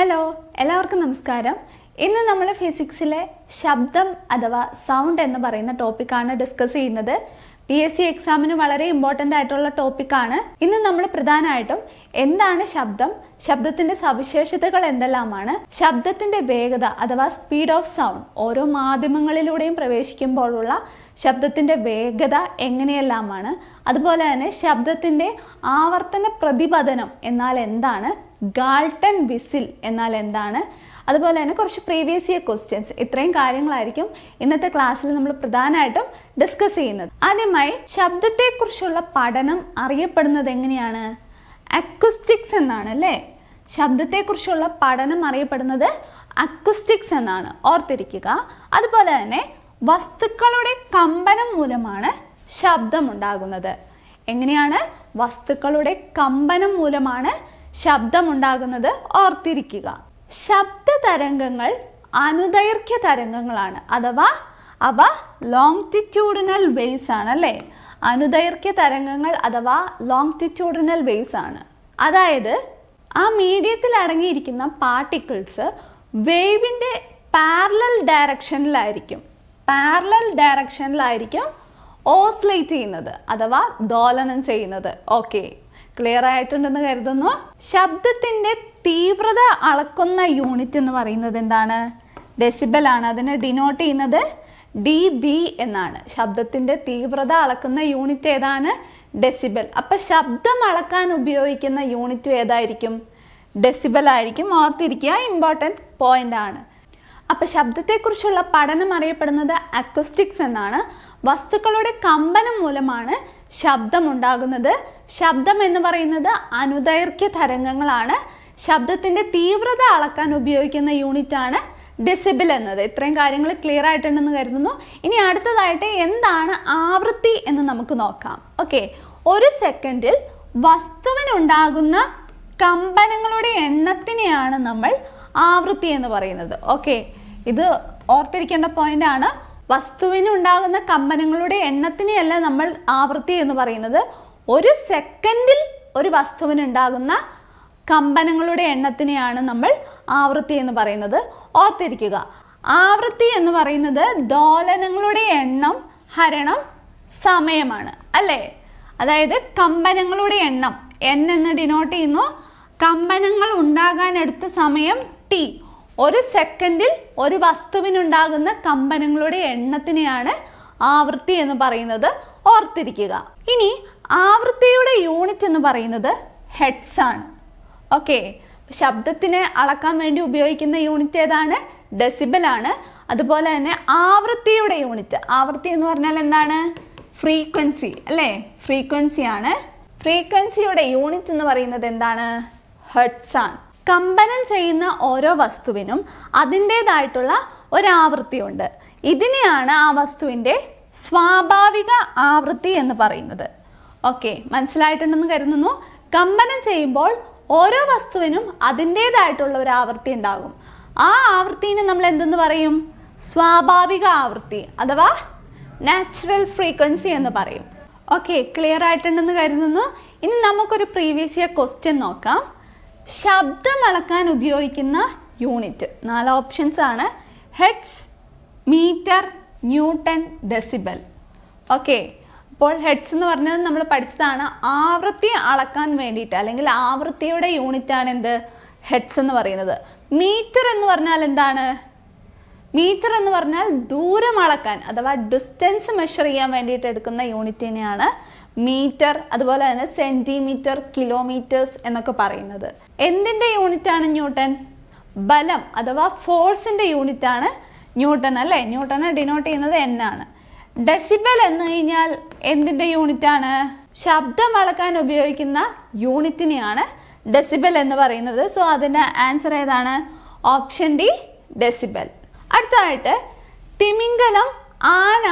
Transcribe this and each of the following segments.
Hello എല്ലാവർക്കും നമസ്കാരം. ഇന്ന് നമ്മൾ ഫിസിക്സിലെ ശബ്ദം അഥവാ സൗണ്ട് എന്ന് പറയുന്ന ടോപ്പിക്കാണ് ഡിസ്കസ് ചെയ്യുന്നത്. പി എസ് സി എക്സാമിന് വളരെ ഇമ്പോർട്ടന്റ് ആയിട്ടുള്ള ടോപ്പിക്കാണ് ഇന്ന് നമ്മൾ പ്രധാനമായിട്ടും എന്താണ് ശബ്ദം? ശബ്ദത്തിന്റെ സവിശേഷതകൾ എന്തെല്ലാമാണ്? ശബ്ദത്തിന്റെ വേഗത അഥവാ സ്പീഡ് ഓഫ് സൗണ്ട് ഓരോ മാധ്യമങ്ങളിലൂടെയും പ്രവേശിക്കുമ്പോഴുള്ള ശബ്ദത്തിന്റെ വേഗത എങ്ങനെയെല്ലാമാണ്? അതുപോലെ തന്നെ ശബ്ദത്തിന്റെ ആവർത്തന പ്രതിപതനം എന്നാൽ എന്താണ്? ഗാൾട്ടൺ വിസിൽ എന്നാൽ എന്താണ്? അതുപോലെ തന്നെ കുറച്ച് പ്രീവിയസ് ഇയർ ക്വസ്റ്റ്യൻസ് ഇത്രയും കാര്യങ്ങളായിരിക്കും ഇന്നത്തെ ക്ലാസ്സിൽ നമ്മൾ പ്രധാനമായിട്ടും ഡിസ്കസ് ചെയ്യുന്നത്. ആദ്യമായി ശബ്ദത്തെക്കുറിച്ചുള്ള പഠനം അറിയപ്പെടുന്നത് എങ്ങനെയാണ്? അക്വസ്റ്റിക്സ് എന്നാണ് അല്ലേ? ശബ്ദത്തെക്കുറിച്ചുള്ള പഠനം അറിയപ്പെടുന്നത് അക്വസ്റ്റിക്സ് എന്നാണ്. ഓർത്തിരിക്കുക. അതുപോലെ തന്നെ വസ്തുക്കളുടെ കമ്പനം മൂലമാണ് ശബ്ദമുണ്ടാകുന്നത് എങ്ങനെയാണ്? വസ്തുക്കളുടെ കമ്പനം മൂലമാണ് ശബ്ദമുണ്ടാകുന്നത് ഓർത്തിരിക്കുക. ശബ്ദ തരംഗങ്ങൾ അനുദൈർഘ്യ തരംഗങ്ങളാണ് അഥവാ അവ ലോങ്റ്റിറ്റ്യൂഡിനൽ വേവ്സ് ആണ് അല്ലേ? അനുദൈർഘ്യ തരംഗങ്ങൾ അഥവാ ലോങ്റ്റിറ്റ്യൂഡിനൽ വേവ്സ് ആണ്. അതായത് ആ മീഡിയത്തിൽ അടങ്ങിയിരിക്കുന്ന പാർട്ടിക്കിൾസ് വേവിന്റെ പാരലൽ ഡയറക്ഷനിലായിരിക്കും പാരലൽ ഡയറക്ഷനിലായിരിക്കും ഓസ്ലേറ്റ് ചെയ്യുന്നത് അഥവാ ദോലനം ചെയ്യുന്നത്. ഓക്കെ ക്ലിയർ ആയിട്ടുണ്ടെന്ന് കരുതുന്നു. ശബ്ദത്തിന്റെ തീവ്രത അളക്കുന്ന യൂണിറ്റ് എന്ന് പറയുന്നത് എന്താണ്? ഡെസിബൽ ആണ്. അതിനെ ഡിനോട്ട് ചെയ്യുന്നത് ഡി ബി എന്നാണ്. ശബ്ദത്തിന്റെ തീവ്രത അളക്കുന്ന യൂണിറ്റ് ഏതാണ്? ഡെസിബൽ അപ്പം ശബ്ദം അളക്കാൻ ഉപയോഗിക്കുന്ന യൂണിറ്റ് ഏതായിരിക്കും? ഡെസിബൽ ആയിരിക്കും. ഓർത്തിരിക്കുക ഇമ്പോർട്ടന്റ് പോയിന്റ് ആണ്. അപ്പോൾ ശബ്ദത്തെക്കുറിച്ചുള്ള പഠനം അറിയപ്പെടുന്നത് അക്വസ്റ്റിക്സ് എന്നാണ്. വസ്തുക്കളുടെ കമ്പനം മൂലമാണ് ശബ്ദമുണ്ടാകുന്നത് ശബ്ദം എന്ന് പറയുന്നത് അനുദൈർഘ്യ തരംഗങ്ങളാണ്. ശബ്ദത്തിന്റെ തീവ്രത അളക്കാൻ ഉപയോഗിക്കുന്ന യൂണിറ്റ് ആണ് ഡെസിബിൾ എന്നത്. ഇത്രയും കാര്യങ്ങൾ ക്ലിയർ ആയിട്ടുണ്ടെന്ന് കരുതുന്നു. ഇനി അടുത്തതായിട്ട് എന്താണ് ആവൃത്തി എന്ന് നമുക്ക് നോക്കാം. ഓക്കെ ഒരു സെക്കൻഡിൽ വസ്തുവിനുണ്ടാകുന്ന കമ്പനങ്ങളുടെ എണ്ണത്തിനെയാണ് നമ്മൾ ആവൃത്തി എന്ന് പറയുന്നത്. ഓക്കെ ഇത് ഓർത്തിരിക്കേണ്ട പോയിന്റ് ആണ്. വസ്തുവിനുണ്ടാകുന്ന കമ്പനങ്ങളുടെ എണ്ണത്തിനെയല്ല നമ്മൾ ആവൃത്തി എന്ന് പറയുന്നത്. ഒരു സെക്കൻഡിൽ ഒരു വസ്തുവിനുണ്ടാകുന്ന കമ്പനങ്ങളുടെ എണ്ണത്തിനെയാണ് നമ്മൾ ആവൃത്തി എന്ന് പറയുന്നത്. ഓർത്തിരിക്കുക. ആവൃത്തി എന്ന് പറയുന്നത് ദോലനങ്ങളുടെ എണ്ണം ഹരണം സമയമാണ്. അല്ലേ? അതായത് കമ്പനങ്ങളുടെ എണ്ണം. എൻ എന്ന് ഡിനോട്ട് ചെയ്യുന്നു. കമ്പനങ്ങൾ ഉണ്ടാകാൻ എടുത്ത സമയം ടി ഒരു സെക്കൻഡിൽ ഒരു വസ്തുവിനുണ്ടാകുന്ന കമ്പനങ്ങളുടെ എണ്ണത്തിനെയാണ് ആവൃത്തി എന്ന് പറയുന്നത്. ഓർത്തിരിക്കുക. ഇനി ആവൃത്തിയുടെ യൂണിറ്റ് എന്ന് പറയുന്നത് ഹെഡ്സ് ആണ്. ഓക്കെ. ശബ്ദത്തിനെ അളക്കാൻ വേണ്ടി ഉപയോഗിക്കുന്ന യൂണിറ്റ് ഏതാണ്? ഡെസിബൽ ആണ്. അതുപോലെ തന്നെ ആവൃത്തിയുടെ യൂണിറ്റ്. ആവൃത്തി എന്ന് പറഞ്ഞാൽ എന്താണ്? ഫ്രീക്വൻസി അല്ലേ? ഫ്രീക്വൻസി ആണ്. ഫ്രീക്വൻസിയുടെ യൂണിറ്റ് എന്ന് പറയുന്നത് എന്താണ്? ഹെർട്സ് ആണ്. കമ്പനം ചെയ്യുന്ന ഓരോ വസ്തുവിനും അതിന്റേതായിട്ടുള്ള ഒരാവൃത്തിയുണ്ട് ഇതിനെയാണ് ആ വസ്തുവിന്റെ സ്വാഭാവിക ആവൃത്തി എന്ന് പറയുന്നത്. ഓക്കെ. മനസ്സിലായിട്ടുണ്ടെന്ന് കരുതുന്നു. കമ്പനം ചെയ്യുമ്പോൾ ഓരോ വസ്തുവിനും അതിന്റേതായിട്ടുള്ള ഒരു ആവൃത്തി ഉണ്ടാകും. ആ ആവൃത്തിനെ നമ്മൾ എന്തെന്ന് പറയും? സ്വാഭാവിക ആവൃത്തി അഥവാ നാച്ചുറൽ ഫ്രീക്വൻസി എന്ന് പറയും. ഓക്കെ ക്ലിയർ ആയിട്ടുണ്ടെന്ന് കരുതുന്നു. ഇനി നമുക്കൊരു പ്രീവിയസ് ഇയർ ക്വസ്റ്റ്യൻ നോക്കാം. ശബ്ദം അളക്കാൻ ഉപയോഗിക്കുന്ന യൂണിറ്റ് നാല് ഓപ്ഷൻസ് ആണ്. Hertz metre newton decibel okay അപ്പോൾ ഹെഡ്സ് എന്ന് പറഞ്ഞത് നമ്മൾ പഠിച്ചതാണ് ആവൃത്തി അളക്കാൻ വേണ്ടിയിട്ട് അല്ലെങ്കിൽ ആവൃത്തിയുടെ യൂണിറ്റ് ആണ് എന്ത്? ഹെഡ്സ് എന്ന് പറയുന്നത്. മീറ്റർ എന്ന് പറഞ്ഞാൽ എന്താണ്? മീറ്റർ എന്ന് പറഞ്ഞാൽ ദൂരം അളക്കാൻ അഥവാ ഡിസ്റ്റൻസ് മെഷർ ചെയ്യാൻ വേണ്ടിയിട്ട് എടുക്കുന്ന യൂണിറ്റിനെയാണ് മീറ്റർ അതുപോലെ തന്നെ സെന്റിമീറ്റർ കിലോമീറ്റേഴ്സ് എന്നൊക്കെ പറയുന്നത്. എന്തിന്റെ യൂണിറ്റാണ് ന്യൂട്ടൺ ബലം അഥവാ ഫോഴ്സിന്റെ യൂണിറ്റാണ് ന്യൂട്ടൺ അല്ലേ? ന്യൂട്ടനെ ഡിനോട്ട് ചെയ്യുന്നത് എൻ ആണ്. ഡെസിബൽ എന്ന് കഴിഞ്ഞാൽ എന്തിന്റെ യൂണിറ്റാണ് ശബ്ദം അളക്കാൻ ഉപയോഗിക്കുന്ന യൂണിറ്റിനെയാണ് ഡെസിബൽ എന്ന് പറയുന്നത്. സോ അതിന്റെ ആൻസർ ഏതാണ്? ഓപ്ഷൻ ഡി ഡെസിബൽ അടുത്തതായിട്ട് തിമിംഗലം ആന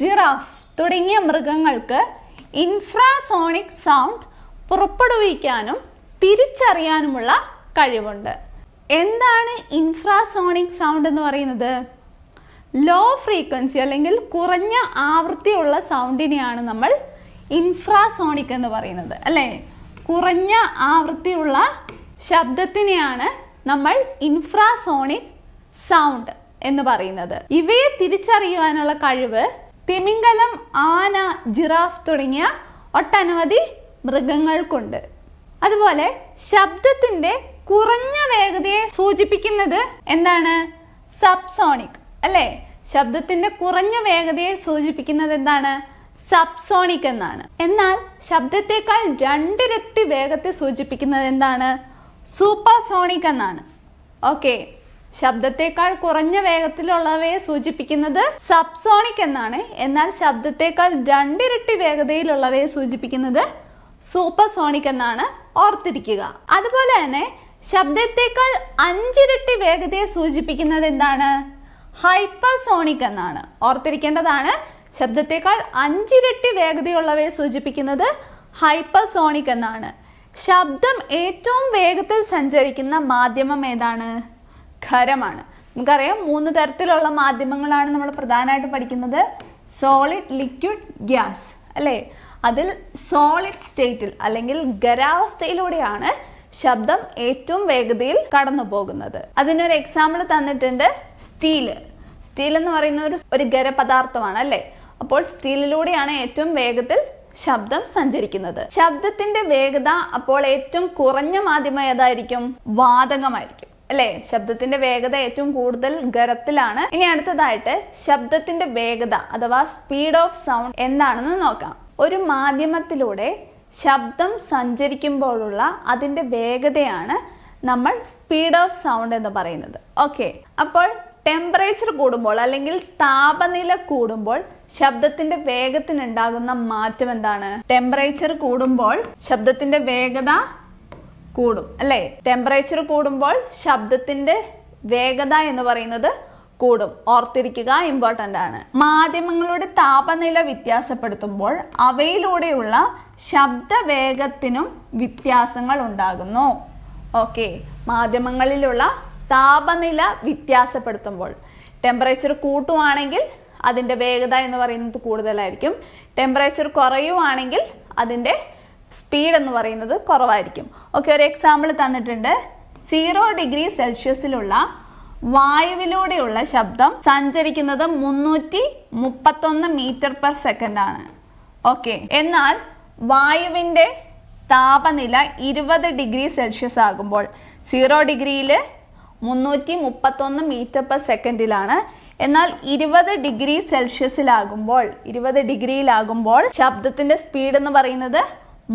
ജിറാഫ് തുടങ്ങിയ മൃഗങ്ങൾക്ക് ഇൻഫ്രാസോണിക് സൗണ്ട് പുറപ്പെടുവിക്കാനും തിരിച്ചറിയാനുമുള്ള കഴിവുണ്ട്. എന്താണ് ഇൻഫ്രാസോണിക് സൗണ്ട് എന്ന് പറയുന്നത്? ലോ ഫ്രീക്വൻസി അല്ലെങ്കിൽ കുറഞ്ഞ ആവൃത്തിയുള്ള സൗണ്ടിനെയാണ് നമ്മൾ ഇൻഫ്രാസോണിക് എന്ന് പറയുന്നത് അല്ലേ? കുറഞ്ഞ ആവൃത്തിയുള്ള ശബ്ദത്തിനെയാണ് നമ്മൾ ഇൻഫ്രാസോണിക് സൗണ്ട് എന്ന് പറയുന്നത്. ഇവയെ തിരിച്ചറിയുവാനുള്ള കഴിവ് തിമിംഗലം ആന ജിറാഫ് തുടങ്ങിയ ഒട്ടനവധി മൃഗങ്ങൾക്കുണ്ട്. അതുപോലെ ശബ്ദത്തിന്റെ കുറഞ്ഞ വേഗതയെ സൂചിപ്പിക്കുന്നത് എന്താണ്? സബ്സോണിക്. അല്ലേ? ശബ്ദത്തിന്റെ കുറഞ്ഞ വേഗതയെ സൂചിപ്പിക്കുന്നത് എന്താണ്? സബ്സോണിക് എന്നാണ്. എന്നാൽ ശബ്ദത്തെക്കാൾ രണ്ടിരട്ടി വേഗത്തെ സൂചിപ്പിക്കുന്നത് എന്താണ്? സൂപ്പർസോണിക് എന്നാണ്. ഓക്കെ. ശബ്ദത്തെക്കാൾ കുറഞ്ഞ വേഗത്തിലുള്ളവയെ സൂചിപ്പിക്കുന്നത് സബ്സോണിക് എന്നാണ്. എന്നാൽ ശബ്ദത്തെക്കാൾ രണ്ടിരട്ടി വേഗതയിലുള്ളവയെ സൂചിപ്പിക്കുന്നത് സൂപ്പർസോണിക് എന്നാണ്. ഓർത്തിരിക്കുക. അതുപോലെ തന്നെ ശബ്ദത്തെക്കാൾ അഞ്ചിരട്ടി വേഗതയെ സൂചിപ്പിക്കുന്നത് എന്താണ്? ഹൈപ്പർസോണിക് എന്നാണ്. ഓർത്തിരിക്കേണ്ടതാണ് ശബ്ദത്തെക്കാൾ അഞ്ചിരട്ടി വേഗതയുള്ളവയെ സൂചിപ്പിക്കുന്നത് ഹൈപ്പർസോണിക് എന്നാണ്. ശബ്ദം ഏറ്റവും വേഗത്തിൽ സഞ്ചരിക്കുന്ന മാധ്യമം ഏതാണ്? ഖരമാണ്. നമുക്കറിയാം മൂന്ന് തരത്തിലുള്ള മാധ്യമങ്ങളാണ് നമ്മൾ പ്രധാനമായിട്ടും പഠിക്കുന്നത്. Solid liquid gas. അല്ലേ? അതിൽ സോളിഡ് സ്റ്റേറ്റിൽ അല്ലെങ്കിൽ ഖരാവസ്ഥയിലൂടെയാണ് ശബ്ദം ഏറ്റവും വേഗതയിൽ കടന്നു പോകുന്നത് അതിനൊരു എക്സാമ്പിൾ തന്നിട്ടുണ്ട് സ്റ്റീൽ സ്റ്റീൽ എന്ന് പറയുന്ന ഒരു ഒരു ഖരപദാർത്ഥമാണ് അല്ലേ? അപ്പോൾ സ്റ്റീലിലൂടെയാണ് ഏറ്റവും വേഗത്തിൽ ശബ്ദം സഞ്ചരിക്കുന്നത്. ശബ്ദത്തിന്റെ വേഗത അപ്പോൾ ഏറ്റവും കുറഞ്ഞ മാധ്യമം ഏതായിരിക്കും? വാതകമായിരിക്കും. അല്ലേ? ശബ്ദത്തിന്റെ വേഗത ഏറ്റവും കൂടുതൽ ഖരത്തിലാണ്. ഇനി അടുത്തതായിട്ട് ശബ്ദത്തിന്റെ വേഗത അഥവാ സ്പീഡ് ഓഫ് സൗണ്ട് എന്താണെന്ന് നോക്കാം. ഒരു മാധ്യമത്തിലൂടെ ശബ്ദം സഞ്ചരിക്കുമ്പോഴുള്ള അതിന്റെ വേഗതയാണ് നമ്മൾ സ്പീഡ് ഓഫ് സൗണ്ട് എന്ന് പറയുന്നത്. ഓക്കെ അപ്പോൾ ടെമ്പറേച്ചർ കൂടുമ്പോൾ അല്ലെങ്കിൽ താപനില കൂടുമ്പോൾ ശബ്ദത്തിന്റെ വേഗത്തിനുണ്ടാകുന്ന മാറ്റം എന്താണ്? ടെമ്പറേച്ചർ കൂടുമ്പോൾ ശബ്ദത്തിന്റെ വേഗത കൂടും. അല്ലേ? ടെമ്പറേച്ചർ കൂടുമ്പോൾ ശബ്ദത്തിന്റെ വേഗത എന്ന് പറയുന്നത് കൂടും. ഓർത്തിരിക്കുക ഇമ്പോർട്ടന്റ് ആണ്. മാധ്യമങ്ങളുടെ താപനില വ്യത്യാസപ്പെടുത്തുമ്പോൾ അവയിലൂടെയുള്ള ശബ്ദവേഗത്തിനും വ്യത്യാസങ്ങൾ ഉണ്ടാകുന്നു. ഓക്കെ മാധ്യമങ്ങളിലുള്ള താപനില വ്യത്യാസപ്പെടുത്തുമ്പോൾ ടെമ്പറേച്ചർ കൂട്ടുവാണെങ്കിൽ അതിന്റെ വേഗത എന്ന് പറയുന്നത് കൂടുതലായിരിക്കും. ടെമ്പറേച്ചർ കുറയുവാണെങ്കിൽ അതിന്റെ സ്പീഡ് എന്ന് പറയുന്നത് കുറവായിരിക്കും. ഓക്കെ ഒരു എക്സാമ്പിൾ തന്നിട്ടുണ്ട്. സീറോ ഡിഗ്രി സെൽഷ്യസിലുള്ള വായുവിലൂടെയുള്ള ശബ്ദം സഞ്ചരിക്കുന്നത് മുന്നൂറ്റി മുപ്പത്തൊന്ന് മീറ്റർ പെർ സെക്കൻഡ് ആണ് ഓക്കെ. എന്നാൽ വായുവിന്റെ താപനില ഇരുപത് ഡിഗ്രി സെൽഷ്യസ് ആകുമ്പോൾ സീറോ ഡിഗ്രിയിൽ മുന്നൂറ്റി മുപ്പത്തൊന്ന് മീറ്റർ പെർ സെക്കൻഡിലാണ്. എന്നാൽ ഇരുപത് ഡിഗ്രി സെൽഷ്യസിലാകുമ്പോൾ ഇരുപത് ഡിഗ്രിയിലാകുമ്പോൾ ശബ്ദത്തിന്റെ സ്പീഡ് എന്ന് പറയുന്നത്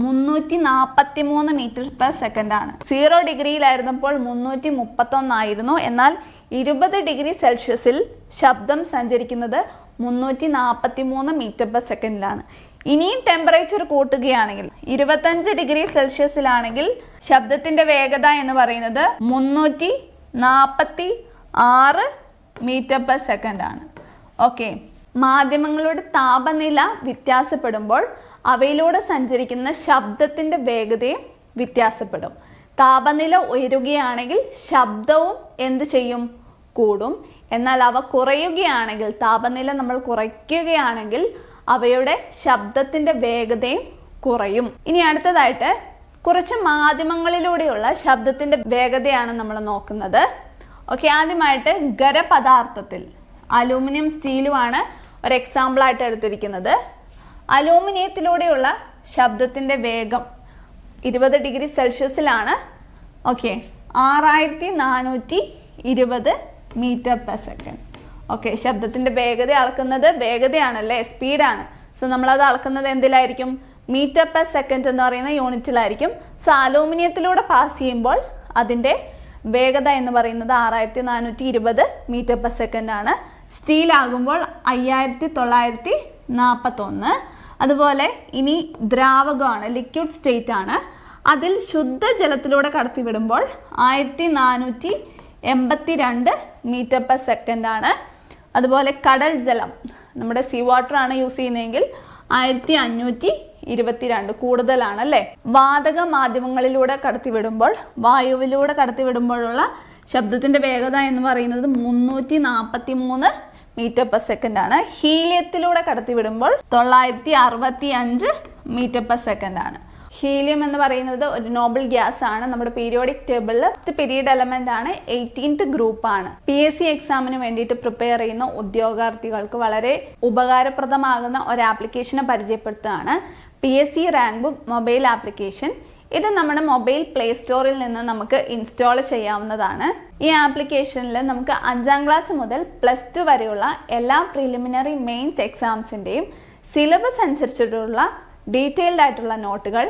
മുന്നൂറ്റി നാൽപ്പത്തി മൂന്ന് മീറ്റർ പെർ സെക്കൻഡ് ആണ് സീറോ ഡിഗ്രിയിലായിരുന്നപ്പോൾ മുന്നൂറ്റി മുപ്പത്തൊന്നായിരുന്നു എന്നാൽ ഇരുപത് ഡിഗ്രി സെൽഷ്യസിൽ ശബ്ദം സഞ്ചരിക്കുന്നത് മുന്നൂറ്റി നാൽപ്പത്തി മൂന്ന് മീറ്റർ പെർ സെക്കൻഡിലാണ്. ഇനിയും ടെമ്പറേച്ചർ കൂട്ടുകയാണെങ്കിൽ ഇരുപത്തഞ്ച് ഡിഗ്രി സെൽഷ്യസിലാണെങ്കിൽ ശബ്ദത്തിന്റെ വേഗത എന്ന് പറയുന്നത് മുന്നൂറ്റി നാൽപ്പത്തി ആറ് മീറ്റർ പെർ സെക്കൻഡ് ആണ് ഓക്കെ. മാധ്യമങ്ങളുടെ താപനില വ്യത്യാസപ്പെടുമ്പോൾ അവയിലൂടെ സഞ്ചരിക്കുന്ന ശബ്ദത്തിന്റെ വേഗതയും വ്യത്യാസപ്പെടും. താപനില ഉയരുകയാണെങ്കിൽ ശബ്ദവും എന്ത് ചെയ്യും? കൂടും. എന്നാൽ അവ കുറയുകയാണെങ്കിൽ താപനില നമ്മൾ കുറയ്ക്കുകയാണെങ്കിൽ അവയുടെ ശബ്ദത്തിന്റെ വേഗതയും കുറയും. ഇനി അടുത്തതായിട്ട് കുറച്ച് മാധ്യമങ്ങളിലൂടെയുള്ള ശബ്ദത്തിന്റെ വേഗതയാണ് നമ്മൾ നോക്കുന്നത്. ഓക്കെ ആദ്യമായിട്ട് ഖരപദാർത്ഥത്തിൽ. അലൂമിനിയം സ്റ്റീലുമാണ് ഒരു എക്സാമ്പിളായിട്ട് എടുത്തിരിക്കുന്നത്. അലൂമിനിയത്തിലൂടെയുള്ള ശബ്ദത്തിന്റെ വേഗം ഇരുപത് ഡിഗ്രി സെൽഷ്യസിലാണ്. ഓക്കെ. ആറായിരത്തി നാനൂറ്റി ഇരുപത് മീറ്റർ പെർ സെക്കൻഡ്. ഓക്കെ. ശബ്ദത്തിന്റെ വേഗത അളക്കുന്നത് വേഗതയാണല്ലേ? സ്പീഡാണ്. സോ നമ്മളത് അളക്കുന്നത് എന്തിലായിരിക്കും? മീറ്റർ പെർ സെക്കൻഡ് എന്ന് പറയുന്ന യൂണിറ്റിലായിരിക്കും. സോ അലൂമിനിയത്തിലൂടെ പാസ് ചെയ്യുമ്പോൾ അതിന്റെ വേഗത എന്ന് പറയുന്നത് ആറായിരത്തി നാനൂറ്റി ഇരുപത് മീറ്റർ പെർ സെക്കൻഡ് ആണ്. സ്റ്റീൽ ആകുമ്പോൾ അയ്യായിരത്തി തൊള്ളായിരത്തി നാൽപ്പത്തൊന്ന് അതുപോലെ ഇനി ദ്രാവകമാണ് ലിക്വിഡ് സ്റ്റേറ്റ് ആണ്. അതിൽ ശുദ്ധജലത്തിലൂടെ കടത്തിവിടുമ്പോൾ ആയിരത്തി നാനൂറ്റി എൺപത്തി രണ്ട് മീറ്റർ പെർ സെക്കൻഡ് ആണ്. അതുപോലെ കടൽ ജലം നമ്മുടെ സീ വാട്ടർ ആണ് യൂസ് ചെയ്യുന്നതെങ്കിൽ ആയിരത്തി അഞ്ഞൂറ്റി ഇരുപത്തിരണ്ട് കൂടുതലാണ് അല്ലേ? വാതക മാധ്യമങ്ങളിലൂടെ കടത്തിവിടുമ്പോൾ വായുവിലൂടെ കടത്തിവിടുമ്പോഴുള്ള ശബ്ദത്തിന്റെ വേഗത എന്ന് പറയുന്നത് മുന്നൂറ്റി നാൽപ്പത്തി മൂന്ന് മീറ്റർ പെർ സെക്കൻഡ് ആണ്. ഹീലിയത്തിലൂടെ കടത്തിവിടുമ്പോൾ തൊള്ളായിരത്തി അറുപത്തി അഞ്ച് മീറ്റർ പെർ സെക്കൻഡ് ആണ്. ഹീലിയം എന്ന് പറയുന്നത് ഒരു നോബിൾ ഗ്യാസ് ആണ്. നമ്മുടെ പീരിയോഡിക് ടേബിളിൽ പീരീഡ് എലമെന്റ് ആണ്. എയ്റ്റീൻത്ത് ഗ്രൂപ്പ് ആണ്. പി എസ് സി എക്സാമിന് വേണ്ടിയിട്ട് പ്രിപ്പയർ ചെയ്യുന്ന ഉദ്യോഗാർത്ഥികൾക്ക് വളരെ ഉപകാരപ്രദമാകുന്ന ഒരു ആപ്ലിക്കേഷനെ പരിചയപ്പെടുത്തുകയാണ്. P S C rank book mobile application ഇത് നമ്മുടെ മൊബൈൽ പ്ലേ സ്റ്റോറിൽ നിന്ന് നമുക്ക് ഇൻസ്റ്റാൾ ചെയ്യാവുന്നതാണ്. ഈ ആപ്ലിക്കേഷനിൽ നമുക്ക് അഞ്ചാം ക്ലാസ് മുതൽ പ്ലസ് ടു വരെയുള്ള എല്ലാ പ്രിലിമിനറി മെയിൻസ് എക്സാംസിന്റെയും സിലബസ് അനുസരിച്ചിട്ടുള്ള ഡീറ്റെയിൽഡ് ആയിട്ടുള്ള നോട്ടുകൾ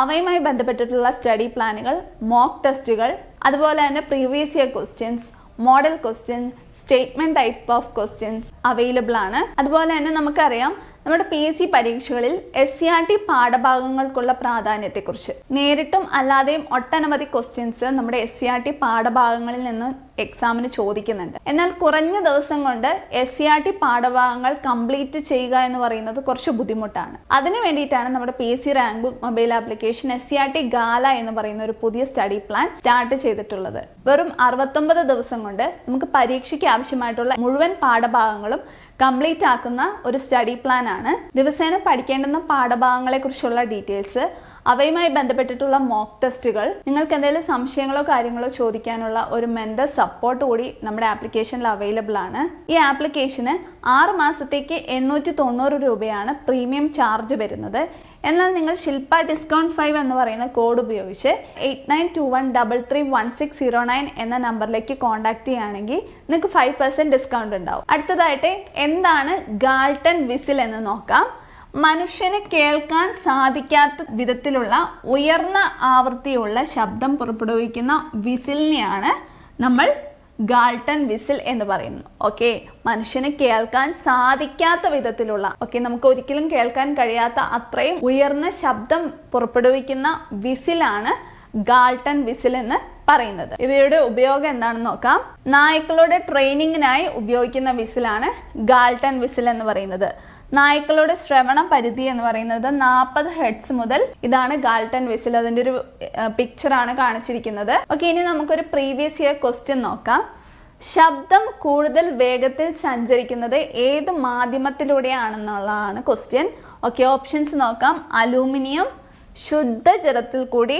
അവയുമായി ബന്ധപ്പെട്ടിട്ടുള്ള സ്റ്റഡി പ്ലാനുകൾ മോക്ക് ടെസ്റ്റുകൾ അതുപോലെ തന്നെ previous year questions model questions statement type of questions available ആണ്. അതുപോലെ തന്നെ നമുക്കറിയാം നമ്മുടെ പി എസ് സി പരീക്ഷകളിൽ എസ് സി ആർ ടി പാഠഭാഗങ്ങൾക്കുള്ള പ്രാധാന്യത്തെക്കുറിച്ച്. നേരിട്ടും അല്ലാതെയും ഒട്ടനവധി ക്വസ്റ്റ്യൻസ് നമ്മുടെ എസ് സി ആർ ടി പാഠഭാഗങ്ങളിൽ നിന്ന് എക്സാമിന് ചോദിക്കുന്നുണ്ട്. എന്നാൽ കുറഞ്ഞ ദിവസം കൊണ്ട് എസ് സി ആർ ടി പാഠഭാഗങ്ങൾ കംപ്ലീറ്റ് ചെയ്യുക എന്ന് പറയുന്നത് കുറച്ച് ബുദ്ധിമുട്ടാണ്. അതിന് വേണ്ടിയിട്ടാണ് നമ്മുടെ P S C rank book mobile application S C R T gala എന്ന് പറയുന്ന ഒരു പുതിയ സ്റ്റഡി പ്ലാൻ സ്റ്റാർട്ട് ചെയ്തിട്ടുള്ളത്. വെറും അറുപത്തൊമ്പത് ദിവസം കൊണ്ട് നമുക്ക് പരീക്ഷയ്ക്ക് ആവശ്യമായിട്ടുള്ള മുഴുവൻ പാഠഭാഗങ്ങളും കംപ്ലീറ്റ് ആക്കുന്ന ഒരു സ്റ്റഡി പ്ലാൻ ആണ്. ദിവസേന പഠിക്കേണ്ടുന്ന പാഠഭാഗങ്ങളെ കുറിച്ചുള്ള ഡീറ്റെയിൽസ് അവയുമായി ബന്ധപ്പെട്ടിട്ടുള്ള മോക്ക് ടെസ്റ്റുകൾ നിങ്ങൾക്ക് എന്തെങ്കിലും സംശയങ്ങളോ കാര്യങ്ങളോ ചോദിക്കാനുള്ള ഒരു മെന്റർ സപ്പോർട്ട് കൂടി നമ്മുടെ ആപ്ലിക്കേഷനിൽ അവൈലബിൾ ആണ്. ഈ ആപ്ലിക്കേഷന് ആറ് മാസത്തേക്ക് എണ്ണൂറ്റി തൊണ്ണൂറ് രൂപയാണ് പ്രീമിയം ചാർജ് വരുന്നത്. എന്നാൽ നിങ്ങൾ ശില്പ ഡിസ്കൗണ്ട് ഫൈവ് എന്ന് പറയുന്ന കോഡ് ഉപയോഗിച്ച് eight nine two one double three one six zero nine എന്ന നമ്പറിലേക്ക് കോൺടാക്ട് ചെയ്യുകയാണെങ്കിൽ നിങ്ങൾക്ക് ഫൈവ് പെർസെന്റ് ഡിസ്കൗണ്ട് ഉണ്ടാവും. അടുത്തതായിട്ട് എന്താണ് ഗാൾട്ടൺ വിസിൽ എന്ന് നോക്കാം. മനുഷ്യന് കേൾക്കാൻ സാധിക്കാത്ത വിധത്തിലുള്ള ഉയർന്ന ആവൃത്തിയുള്ള ശബ്ദം പുറപ്പെടുവിക്കുന്ന വിസിലിനെയാണ് നമ്മൾ ഗാൾട്ടൺ വിസിൽ എന്ന് പറയുന്നു. ഓക്കെ മനുഷ്യന് കേൾക്കാൻ സാധിക്കാത്ത വിധത്തിലുള്ള ഓക്കെ നമുക്ക് ഒരിക്കലും കേൾക്കാൻ കഴിയാത്ത അത്രയും ഉയർന്ന ശബ്ദം പുറപ്പെടുവിക്കുന്ന വിസിലാണ് ഗാൾട്ടൺ വിസിൽ എന്ന് പറയുന്നത്. ഇവയുടെ ഉപയോഗം എന്താണെന്ന് നോക്കാം. നായ്ക്കളുടെ ട്രെയിനിങ്ങിനായി ഉപയോഗിക്കുന്ന വിസിലാണ് ഗാൾട്ടൺ വിസിൽ എന്ന് പറയുന്നത്. നായ്ക്കളുടെ ശ്രവണ പരിധി എന്ന് പറയുന്നത് നാൽപ്പത് ഹെഡ്സ് മുതൽ ഇതാണ് ഗാൾട്ടൺ വിസിൽ. അതിന്റെ ഒരു പിക്ചറാണ് കാണിച്ചിരിക്കുന്നത്. ഓക്കെ ഇനി നമുക്കൊരു പ്രീവിയസ് ഇയർ ക്വസ്റ്റ്യൻ നോക്കാം. ശബ്ദം കൂടുതൽ വേഗത്തിൽ സഞ്ചരിക്കുന്നത് ഏത് മാധ്യമത്തിലൂടെയാണെന്നുള്ളതാണ് ക്വസ്റ്റ്യൻ ഓക്കെ ഓപ്ഷൻസ് നോക്കാം. അലൂമിനിയം ശുദ്ധജലത്തിൽ കൂടി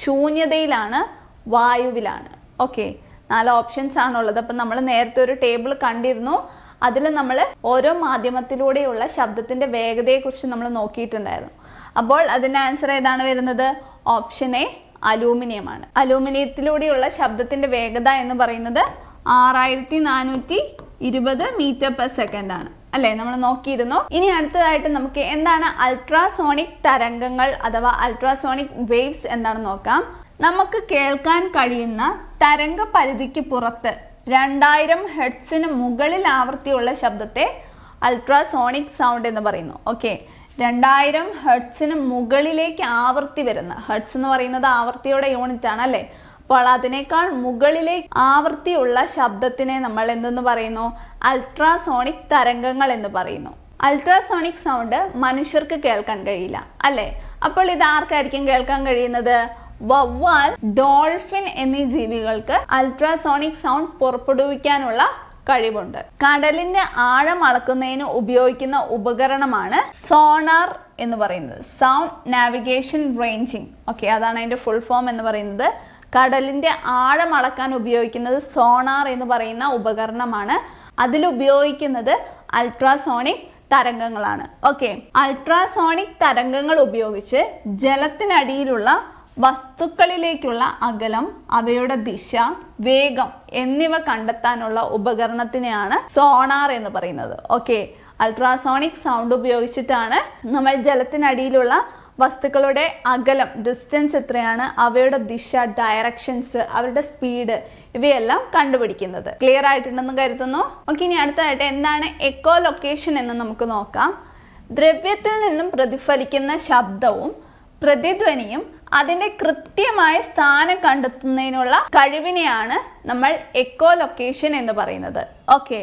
ശൂന്യതയിലാണ് വായുവിലാണ്. ഓക്കെ നാല് ഓപ്ഷൻസ് ആണുള്ളത്. അപ്പം നമ്മൾ നേരത്തെ ഒരു ടേബിൾ കണ്ടിരുന്നു. അതിൽ നമ്മൾ ഓരോ മാധ്യമത്തിലൂടെയുള്ള ശബ്ദത്തിന്റെ വേഗതയെക്കുറിച്ച് നമ്മൾ നോക്കിയിട്ടുണ്ടായിരുന്നു. അപ്പോൾ അതിന്റെ ആൻസർ ഏതാണ് വരുന്നത്? ഓപ്ഷൻ എ അലൂമിനിയമാണ് അലൂമിനിയത്തിലൂടെയുള്ള ശബ്ദത്തിന്റെ വേഗത എന്ന് പറയുന്നത് ആറായിരത്തി നാനൂറ്റി ഇരുപത് മീറ്റർ പെർ സെക്കൻഡ് ആണ്. അല്ലേ? നമ്മൾ നോക്കിയിരുന്നു. ഇനി അടുത്തതായിട്ട് നമുക്ക് എന്താണ് അൾട്രാസോണിക് തരംഗങ്ങൾ അഥവാ അൾട്രാസോണിക് വേവ്സ് എന്താണ് നോക്കാം. നമുക്ക് കേൾക്കാൻ കഴിയുന്ന തരംഗ പരിധിക്ക് പുറത്ത് രണ്ടായിരം ഹെഡ്സിന് മുകളിൽ ആവൃത്തിയുള്ള ശബ്ദത്തെ അൾട്രാസോണിക് സൗണ്ട് എന്ന് പറയുന്നു. ഓക്കെ. രണ്ടായിരം ഹെഡ്സിന് മുകളിലേക്ക് ആവൃത്തി വരുന്ന ഹെഡ്സ് എന്ന് പറയുന്നത് ആവൃത്തിയുടെ യൂണിറ്റ് ആണ് അല്ലേ? അപ്പോൾ അതിനേക്കാൾ മുകളിലേക്ക് ആവൃത്തിയുള്ള ശബ്ദത്തിനെ നമ്മൾ എന്തെന്ന് പറയുന്നു? അൾട്രാസോണിക് തരംഗങ്ങൾ എന്ന് പറയുന്നു. അൾട്രാസോണിക് സൗണ്ട് മനുഷ്യർക്ക് കേൾക്കാൻ കഴിയില്ല അല്ലേ? അപ്പോൾ ഇത് ആർക്കായിരിക്കും കേൾക്കാൻ കഴിയുന്നത്? വവ്വാൽ ഡോൾഫിൻ എന്നീ ജീവികൾക്ക് അൾട്രാസോണിക് സൗണ്ട് പുറപ്പെടുവിക്കാനുള്ള കഴിവുണ്ട്. കടലിന്റെ ആഴം അളക്കുന്നതിന് ഉപയോഗിക്കുന്ന ഉപകരണമാണ് സോണാർ എന്ന് പറയുന്നത്. Sound navigation ranging. ഓക്കെ അതാണ് അതിന്റെ ഫുൾ ഫോം എന്ന് പറയുന്നത്. കടലിന്റെ ആഴം അളക്കാൻ ഉപയോഗിക്കുന്നത് സോണാർ എന്ന് പറയുന്ന ഉപകരണമാണ്. അതിൽ ഉപയോഗിക്കുന്നത് അൾട്രാസോണിക് തരംഗങ്ങളാണ്. ഓക്കെ അൾട്രാസോണിക് തരംഗങ്ങൾ ഉപയോഗിച്ച് ജലത്തിനടിയിലുള്ള വസ്തുക്കളിലേക്കുള്ള അകലം അവയുടെ ദിശ വേഗം എന്നിവ കണ്ടെത്താനുള്ള ഉപകരണത്തിനെയാണ് സോണാർ എന്ന് പറയുന്നത്. ഓക്കെ അൾട്രാസോണിക് സൗണ്ട് ഉപയോഗിച്ചിട്ടാണ് നമ്മൾ ജലത്തിനടിയിലുള്ള വസ്തുക്കളുടെ അകലം ഡിസ്റ്റൻസ് എത്രയാണ് അവയുടെ ദിശ ഡയറക്ഷൻസ് അവരുടെ സ്പീഡ് ഇവയെല്ലാം കണ്ടുപിടിക്കുന്നത്. ക്ലിയർ ആയിട്ടുണ്ടെന്ന് കരുതുന്നു. ഓക്കെ ഇനി അടുത്തതായിട്ട് എന്താണ് എക്കോ ലൊക്കേഷൻ എന്ന് നമുക്ക് നോക്കാം. ദ്രവ്യത്തിൽ നിന്നും പ്രതിഫലിക്കുന്ന ശബ്ദവും പ്രതിധ്വനിയും അതിന്റെ കൃത്യമായ സ്ഥാനം കണ്ടെത്തുന്നതിനുള്ള കഴിവിനെയാണ് നമ്മൾ എക്കോ ലൊക്കേഷൻ എന്ന് പറയുന്നത്. ഓക്കെ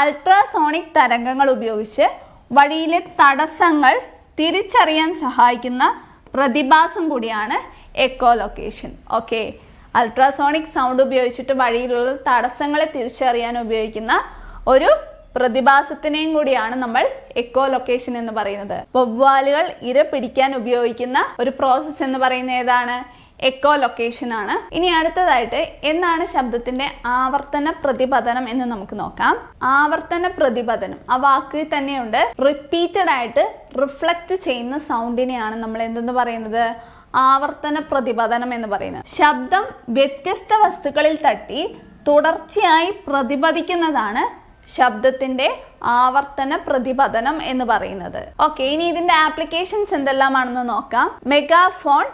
അൾട്രാസോണിക് തരംഗങ്ങൾ ഉപയോഗിച്ച് വഴിയിലെ തടസ്സങ്ങൾ തിരിച്ചറിയാൻ സഹായിക്കുന്ന പ്രതിഭാസം കൂടിയാണ് echolocation okay ultrasonic sound ഉപയോഗിച്ചിട്ട് വഴിയിലുള്ള തടസ്സങ്ങളെ തിരിച്ചറിയാൻ ഉപയോഗിക്കുന്ന ഒരു പ്രതിഭാസത്തിനെയും കൂടിയാണ് നമ്മൾ എക്കോ ലൊക്കേഷൻ എന്ന് പറയുന്നത്. വവ്വാലുകൾ ഇര പിടിക്കാൻ ഉപയോഗിക്കുന്ന ഒരു പ്രോസസ്സ് എന്ന് പറയുന്നത് ഏതാണ്? എക്കോ ലൊക്കേഷൻ ആണ്. ഇനി അടുത്തതായിട്ട് എന്താണ് ശബ്ദത്തിന്റെ ആവർത്തന പ്രതിപതനം എന്ന് നമുക്ക് നോക്കാം. ആവർത്തന പ്രതിപതനം. ആ വാക്കിൽ തന്നെയുണ്ട്. റിപ്പീറ്റഡ് ആയിട്ട് റിഫ്ലക്ട് ചെയ്യുന്ന സൗണ്ടിനെയാണ് നമ്മൾ എന്തെന്ന് പറയുന്നത്? ആവർത്തന പ്രതിപതനം എന്ന് പറയുന്നത്. ശബ്ദം വ്യത്യസ്ത വസ്തുക്കളിൽ തട്ടി തുടർച്ചയായി പ്രതിപദിക്കുന്നതാണ് ശബ്ദത്തിന്റെ ആവർത്തന പ്രതിപതനം എന്ന് പറയുന്നത്. ഓക്കെ ഇനി ഇതിന്റെ ആപ്ലിക്കേഷൻസ് എന്തെല്ലാമാണെന്ന് നോക്കാം. മെഗാഫോൺ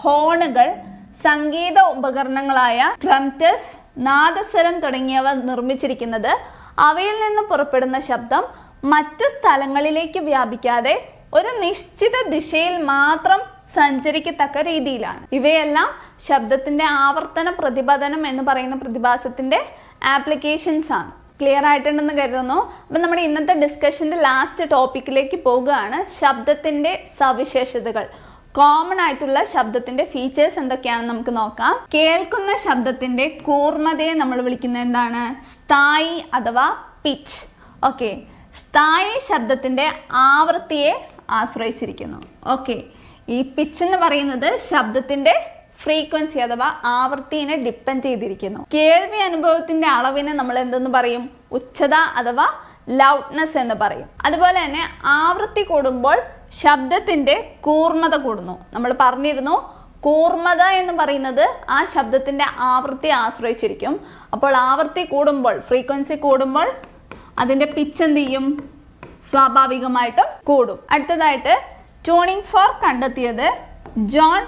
ഹോണുകൾ സംഗീത ഉപകരണങ്ങളായ ട്രംറ്റസ് നാദസ്വരം തുടങ്ങിയവ നിർമ്മിച്ചിരിക്കുന്നത്. അവയിൽ നിന്ന് പുറപ്പെടുന്ന ശബ്ദം മറ്റു സ്ഥലങ്ങളിലേക്ക് വ്യാപിക്കാതെ ഒരു നിശ്ചിത ദിശയിൽ മാത്രം സഞ്ചരിക്കത്തക്ക രീതിയിലാണ്. ഇവയെല്ലാം ശബ്ദത്തിന്റെ ആവർത്തന പ്രതിപതനം എന്ന് പറയുന്ന പ്രതിഭാസത്തിന്റെ ആപ്ലിക്കേഷൻസ് ആണ്. ക്ലിയർ ആയിട്ടുണ്ടെന്ന് കരുതുന്നു. അപ്പം നമ്മുടെ ഇന്നത്തെ ഡിസ്കഷന്റെ ലാസ്റ്റ് ടോപ്പിക്കിലേക്ക് പോകുകയാണ്. ശബ്ദത്തിന്റെ സവിശേഷതകൾ. കോമൺ ആയിട്ടുള്ള ശബ്ദത്തിന്റെ ഫീച്ചേഴ്സ് എന്തൊക്കെയാണെന്ന് നമുക്ക് നോക്കാം. കേൾക്കുന്ന ശബ്ദത്തിന്റെ കൂർമ്മതയെ നമ്മൾ വിളിക്കുന്നത് എന്താണ്? സ്ഥായി അഥവാ പിച്ച് ഓക്കെ സ്ഥായി ശബ്ദത്തിന്റെ ആവൃത്തിയെ ആശ്രയിച്ചിരിക്കുന്നു. ഓക്കെ ഈ പിച്ച് എന്ന് പറയുന്നത് ശബ്ദത്തിന്റെ ഫ്രീക്വൻസി അഥവാ ആവൃത്തിനെ ഡിപ്പെൻഡ് ചെയ്തിരിക്കുന്നു. കേൾവി അനുഭവത്തിന്റെ അളവിനെ നമ്മൾ എന്തെന്ന് പറയും? ഉച്ചത അഥവാ ലൗഡ്നെസ് എന്ന് പറയും. അതുപോലെ തന്നെ ആവൃത്തി കൂടുമ്പോൾ ശബ്ദത്തിന്റെ കൂർമ്മത കൂടുന്നു. നമ്മൾ പറഞ്ഞിരുന്നു കൂർമ്മത എന്ന് പറയുന്നത് ആ ശബ്ദത്തിന്റെ ആവൃത്തി ആശ്രയിച്ചിരിക്കും. അപ്പോൾ ആവൃത്തി കൂടുമ്പോൾ ഫ്രീക്വൻസി കൂടുമ്പോൾ അതിന്റെ പിച്ച് എന്ത് ചെയ്യും? സ്വാഭാവികമായിട്ടും കൂടും. അടുത്തതായിട്ട് ട്യൂണിംഗ് ഫോർ കണ്ടെത്തിയത് ജോൺ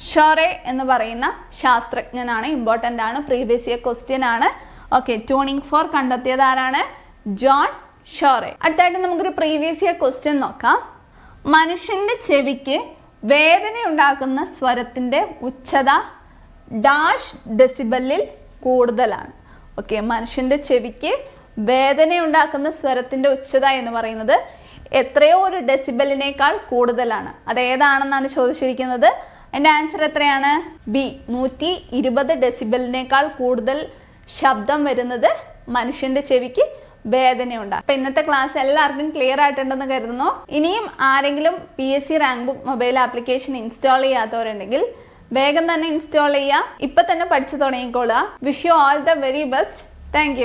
ഷോറെ എന്ന് പറയുന്ന ശാസ്ത്രജ്ഞനാണ് ഇമ്പോർട്ടന്റ് ആണ് പ്രീവിയസ് ഇയർ ക്വസ്റ്റ്യൻ ആണ്. ഓക്കെ ട്യൂണിംഗ് ഫോർ കണ്ടെത്തിയത് ആരാണ്? John Shore. അടുത്തായിട്ട് നമുക്കൊരു പ്രീവിയസ് ഇയർ ക്വസ്റ്റ്യൻ നോക്കാം. മനുഷ്യന്റെ ചെവിക്ക് വേദന ഉണ്ടാക്കുന്ന സ്വരത്തിന്റെ ഉച്ചത ഡാഷ് ഡെസിബലിൽ കൂടുതലാണ്. ഓക്കെ മനുഷ്യന്റെ ചെവിക്ക് വേദന ഉണ്ടാക്കുന്ന സ്വരത്തിന്റെ ഉച്ചത എന്ന് പറയുന്നത് എത്രയോ ഒരു ഡെസിബലിനേക്കാൾ കൂടുതലാണ്. അത് ഏതാണെന്നാണ് ചോദിച്ചിരിക്കുന്നത്? അതിന്റെ ആൻസർ എത്രയാണ്? ബി നൂറ്റി ഇരുപത് ഡെസിബലിനേക്കാൾ കൂടുതൽ ശബ്ദം വരുന്നത് മനുഷ്യന്റെ ചെവിക്ക് വേദനയുണ്ടാകും അപ്പൊ ഇന്നത്തെ ക്ലാസ് എല്ലാവർക്കും ക്ലിയർ ആയിട്ടുണ്ടെന്ന് കരുതുന്നു. ഇനിയും ആരെങ്കിലും P S C rank book mobile application install ചെയ്യാത്തവരുണ്ടെങ്കിൽ വേഗം തന്നെ ഇൻസ്റ്റാൾ ചെയ്യുക ഇപ്പൊ തന്നെ പഠിച്ചു തുടങ്ങിക്കോളുക. Wish you all the very best thank